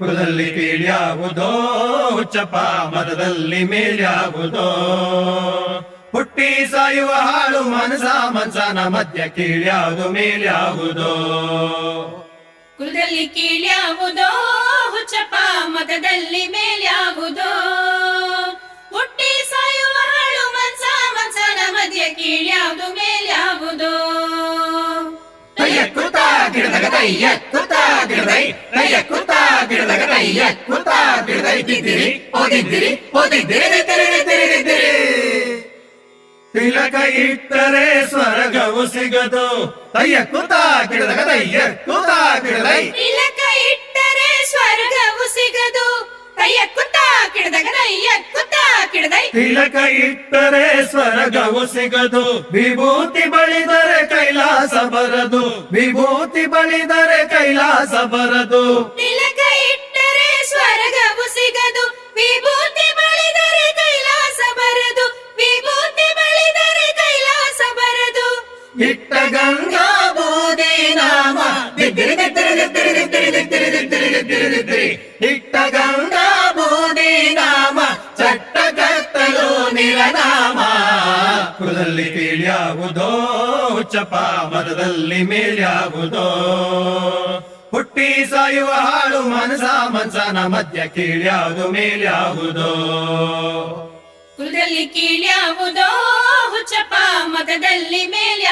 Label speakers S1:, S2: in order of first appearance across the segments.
S1: ಕುಲದಲ್ಲಿ ಕೀಳ್ಯಾವುದೋ ಹುಚ್ಚಪ್ಪ ಮತದಲ್ಲಿ ಮೇಲ್ಯಾವುದೋ ಹುಟ್ಟಿ ಸಾಯುವ ಹಾಳು ಮನಸ ಮನಸನ ಮಧ್ಯ ಕೀಳ್ಯಾವುದು ಮೇಲ್ಯಾವುದೋ
S2: ಕುಲದಲ್ಲಿ ಕೀಳ್ಯಾವುದೋ ಹುಚ್ಚಪ್ಪ ಮತದಲ್ಲಿ ಮೇಲ್ಯಾವುದೋ ಹುಟ್ಟಿ ಸಾಯುವ ಹಾಳು ಮನಸ ಮನಸನ ಮಧ್ಯ ಕೀಳ್ಯಾವುದು ಮೇಲ್ಯಾವುದೋ
S1: ಕೃತ ಗಿಡದ ಕೃತ ಗಿಡದೈ ಕೃತ ಗಿಡದಗ ಮೈಯ ಕೂತ ಬಿಡದಿದ್ದೀರಿ ಓದಿದ್ದೀರಿ? ಓದಿದ್ದೀರಿ? ತಿರುಗಿದ್ದೀರಿ ತಿಲಕ ಇಟ್ಟರೆ ಸ್ವರ್ಗವು ಸಿಗದು. ತಯ್ಯ ಕೂತ ಗಿಡದ
S2: ತಯ್ಯ ಕೂತ ಗಿಡದ
S1: ತಿಲಕ ಇಟ್ಟರೆ ಸ್ವರ್ಗವು ಸಿಗದು. ತಯ್ಯ
S2: ತಿಲಕ ಇಟ್ಟರೆ ಸ್ವರ್ಗವು ಸಿಗದು. ವಿಭೂತಿ ಬಳಿದರೆ ಕೈಲಾಸ ಬರದು. ವಿಭೂತಿ ಬಳಿದರೆ ಕೈಲಾಸ ಬರದು.
S1: ತಿಲಕ ಗಂಗಾ ಬೂದಿ ನಾಮ. ದಿತ್ತಿರಿ ದಿತ್ತಿರಿ ದಿತ್ತಿರಿ ದಿತ್ತಿರಿ ದಿತ್ತಿರಿ ದಿತ್ತಿರಿ ದಿತ್ತಿರಿ ದಿತ್ತಿರಿ ಇಟ್ಟ ಗಂಗಾ ಬೂದಿ ನಾಮ. ಚಟ್ಟ ಕತ್ತಲು ನಿರನಾಮ. ಕುಲದಲ್ಲಿ ಕೀಳ್ಯಾವುದೋ ಚಪ ಮತದಲ್ಲಿ ಮೇಲ್ಯಾವುದೋ ಹುಟ್ಟಿ ಸಾಯುವ ಹಾಳು ಮನಸ ಮನಸನ ಮಧ್ಯ ಕೀಳ್ಯಾವುದು ಮೇಲ್ಯಾವುದೋ
S2: ಕುಲದಲ್ಲಿ ಕೀಳ್ಯಾವುದೋ ಹುಚ್ಚಪ್ಪ ಮತದಲ್ಲಿ ಮೇಲ್ಯಾವುದೋ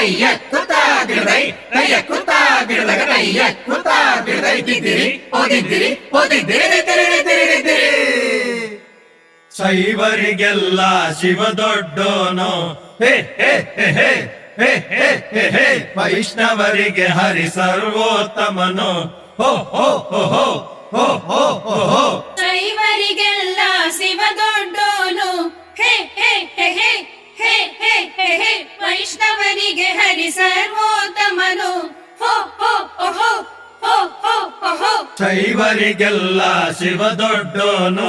S1: ಗಿಡದಗ ಕೃತಾಗಿರದೈ ಕೈಯ ತಯ್ಯಕ್ಕುತ ಗಿಡದಗ ತಯ್ಯಕ್ಕುತ ಓದಿದ್ದೀರಿ ತಿದ್ದಿರಿ ಓದಿದ್ದಿರಿ ಓದಿದ್ದಿರಿ ತಿರಿರಿ ತಿರಿರಿ ತಿರಿ ಶೈವರಿಗೆಲ್ಲ ಶಿವ ದೊಡ್ಡೋನು. ಹೇ ಹೇ ಹೇ ಹೇ ಹೇ ಹೇ ಹೇ ಹೇ ವೈಷ್ಣವರಿಗೆ ಹರಿ ಸರ್ವೋತ್ತಮನು. ಹೋ ಹೋ ಹೋ ಹೋ ಹೋ ಹೋ ಹೋ ಹೋ.
S2: ಶೈವರಿಗೆಲ್ಲ ಶಿವ ದೊಡ್ಡೋನು.
S1: ಶೈವರಿಗೆಲ್ಲ ಶಿವ ದೊಡ್ಡೋನು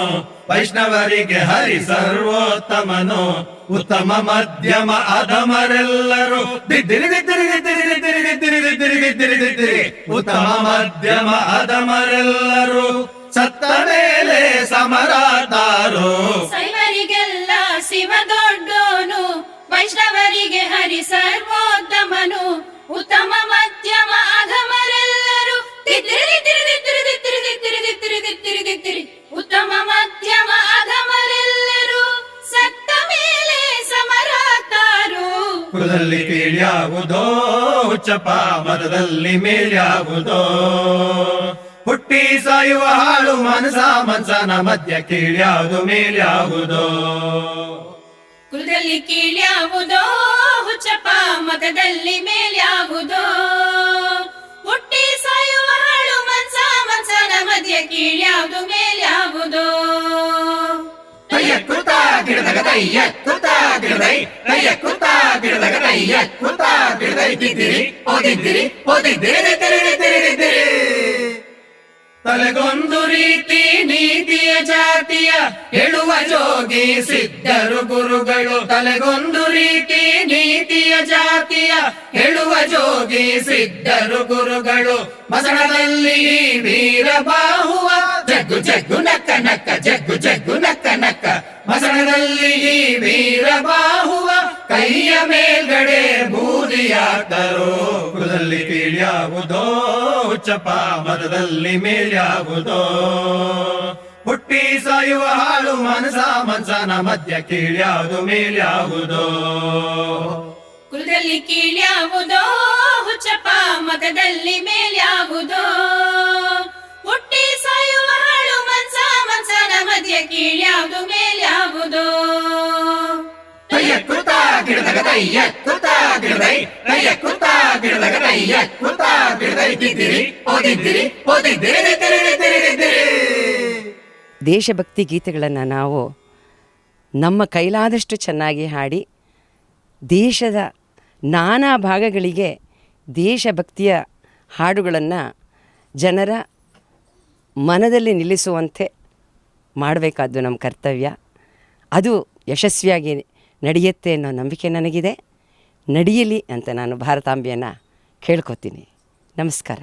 S1: ವೈಷ್ಣವರಿಗೆ ಹರಿ ಸರ್ವೋತ್ತಮನು. ಉತ್ತಮ ಮಧ್ಯಮ ಅಧಮರೆಲ್ಲರೂ ಉತ್ತಮ ಮಧ್ಯಮ ಅಧಮರೆಲ್ಲರೂ ಸತ್ತ ಮೇಲೆ ಸಮರಾತಾರು.
S2: ಶೈವರಿಗೆಲ್ಲ ಶಿವ ದೊಡ್ಡೋನು ವೈಷ್ಣವರಿಗೆ ಹರಿ ಸರ್ವೋತ್ತಮನು. ಉತ್ತಮ ಮಧ್ಯಮ ಅಧಮರೆಲ್ಲರೂ ತಿರುಗಿ ತಿರುಗಿ ತಿತ್ತಿರಿ ಉತ್ತಮ ಮಧ್ಯಮ ಅಧಮರೆಲ್ಲರೂ ಸತ್ತ ಮೇಲೆ ಸಮರಾತಾರು
S1: ಕುಲದಲ್ಲಿ ಕೀಳ್ಯಾವುದೋ ಹುಚ್ಚಪ್ಪ ಮತದಲ್ಲಿ ಮೇಲ್ಯಾವುದೋ ಹುಟ್ಟಿ ಸಾಯುವ ಹಾಳು ಮನಸ ಮನಸನ ಮಧ್ಯ ಕೀಳ್ಯಾವುದು ಮೇಲ್ಯಾವುದೋ
S2: ಕುಲದಲ್ಲಿ ಕೀಳ್ಯಾವುದೋ ಹುಚ್ಚಪ್ಪ ಮತದಲ್ಲಿ ಮೇಲ್ಯಾವುದೋ ಹುಟ್ಟಿ ಸಾಯುವ ಕೀಳ್ಯಾವುದು ಮೇಲ್ಯಾವುದೋ
S1: ತಯ್ಯಕ್ಕುತ ಗಿಡದಗ ತಯ್ಯಕ್ಕುತ ಗಿಡದೈ ತಯ್ಯಕ್ಕುತ ಗಿಡದಗ ತಯ್ಯಕ್ಕುತ ಗಿಡದೈ ತಿದ್ದಿರಿ ಓದಿದ್ದಿರಿ ಓದಿದ್ದಿರಿ, ತಿರಿರಿ ತಿರಿರಿ ತಿರಿ ತಲೆಗೊಂದು ರೀತಿ ನೀತಿಯ ಜಾತಿಯ ಹೇಳುವ ಜೋಗಿ ಸಿದ್ಧರು ಗುರುಗಳು. ತಲೆಗೊಂದು ರೀತಿ ನೀತಿಯ ಜಾತಿಯ ಹೇಳುವ ಜೋಗಿ ಸಿದ್ಧರು ಗುರುಗಳು. ಮಸಣದಲ್ಲಿ ವೀರ ಬಾಹುವ ಜಗ್ಗು ಜಗ್ಗು ನಕ್ಕ ನಕ್ಕ ಜಗ್ಗು ಜಗ್ಗು ನಕ್ಕ ನಕ್ಕ. ಮಸಣದಲ್ಲಿ ವೀರ ಬಾಹುವ ಕೈಯ ಮೇಲ್ಗಡೆ ಬೂದಿಯಾದರು ಕುಲದಲ್ಲಿ ಕೀಳ್ಯಾವುದೋ ಹುಚ್ಚಪ್ಪ ಮತದಲ್ಲಿ ಮೇಲ್ಯಾವುದೋ ಹುಟ್ಟಿ ಸಾಯುವ ಹಾಳು ಮನಸ ಮನಸನ ಮಧ್ಯ ಕೀಳ್ಯಾವುದು ಮೇಲ್ಯಾವುದೋ
S2: ಕುಲದಲ್ಲಿ ಕೀಳ್ಯಾವುದೋ ಹುಚ್ಚಪ್ಪ ಮತದಲ್ಲಿ ಮೇಲ್ಯಾವುದೋ ಹುಟ್ಟಿ ಸಾಯುವ ಹಾಳು ಮನಸ ಮನಸನ ಮಧ್ಯ ಕೀಳ್ಯಾವುದು ಮೇಲ್ಯಾವುದೋ
S1: ಕೃತ ಗಿಡದಗ ಓದಿದ್ದಿರಿ ಓದಿದ್ದಿರಿ
S3: ದೇಶಭಕ್ತಿ ಗೀತೆಗಳನ್ನು ನಾವು ನಮ್ಮ ಕೈಲಾದಷ್ಟು ಚೆನ್ನಾಗಿ ಹಾಡಿ ದೇಶದ ನಾನಾ ಭಾಗಗಳಿಗೆ ದೇಶಭಕ್ತಿಯ ಹಾಡುಗಳನ್ನು ಜನರ ಮನದಲ್ಲಿ ನಿಲ್ಲಿಸುವಂತೆ ಮಾಡಬೇಕಾದ್ದು ನಮ್ಮ ಕರ್ತವ್ಯ. ಅದು ಯಶಸ್ವಿಯಾಗಿ ನಡೆಯುತ್ತೆ ಅನ್ನೋ ನಂಬಿಕೆ ನನಗಿದೆ. ನಡೆಯಲಿ ಅಂತ ನಾನು ಭಾರತಾಂಬೆಯನ್ನು ಕೇಳ್ಕೊತೀನಿ. ನಮಸ್ಕಾರ.